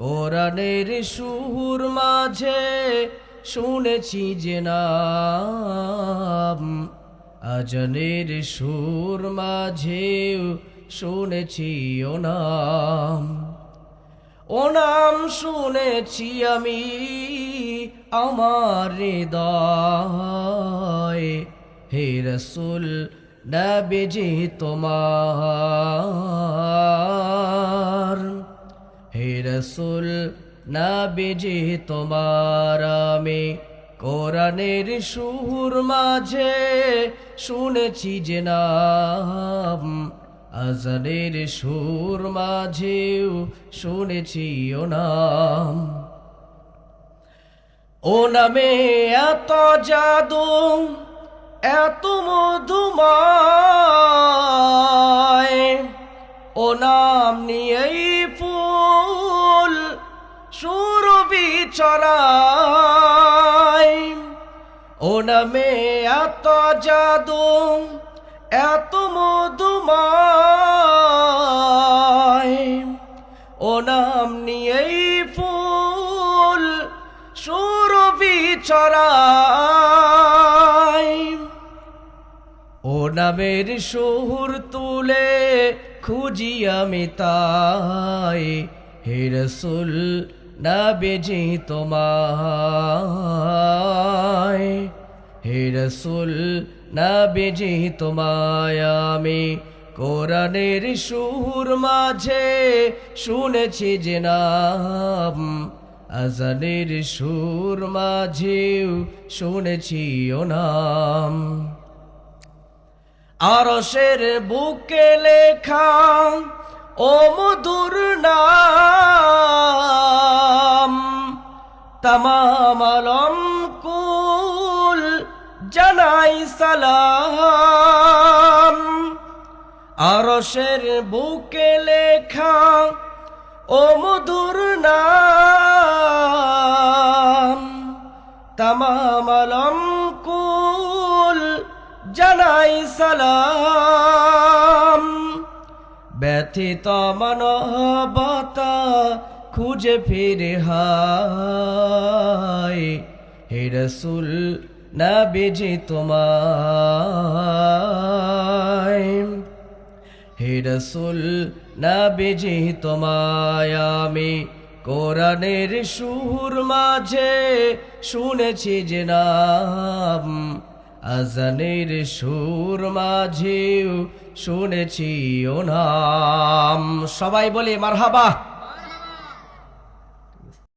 কোরআনের সুর মাঝে শুনেছি যে নাম, আজনের সুর মাঝেও শুনেছি ও নাম। ও নাম শুনেছি আমি আমার হৃদয়, হে রসুল, নবেজি তোমার। রসুল নবেজি তোমার আমি কোরআনের সুর মাঝে শুনেছি যে নাম, আজানের সুর মাঝেও শুনেছি ও নাম। ও নামে এত জাদু, এত মধুময় ও নাম নিয়েই ফুল সুরবি চড়াই ও নামে এত জাদু, এত মধুময় ও নাম নিয়েই ফুল সুরবি চড়াই ও নামের সুর তুলে খুঁজি আমি তাই হে রসুল না বেজি তোমায়। হে রসুল না বেজি তোমায় আমি কোরআনের সুর মাঝে শুনেছি যে নাম, আজানের সুর মাঝেও শুনেছি ও নাম। আরশের বুকে লেখা, ও মধুর নাম, তামাম কুল জানাই সালাম। আরশের বুকে লেখা, ও মধুর নাম, তামাম জানাই সালাম। ব্যথিত মানবতা খুঁজে ফিরে হায়। হে রসুল না বেজে তোমায়। হে না বেজে তোমায়। আমি কোরআনের সুর মাঝে শুনেছি যে নাম আজানের সুর মাঝেও শুনেছি ও নাম। সবাই বলে মারহাবা।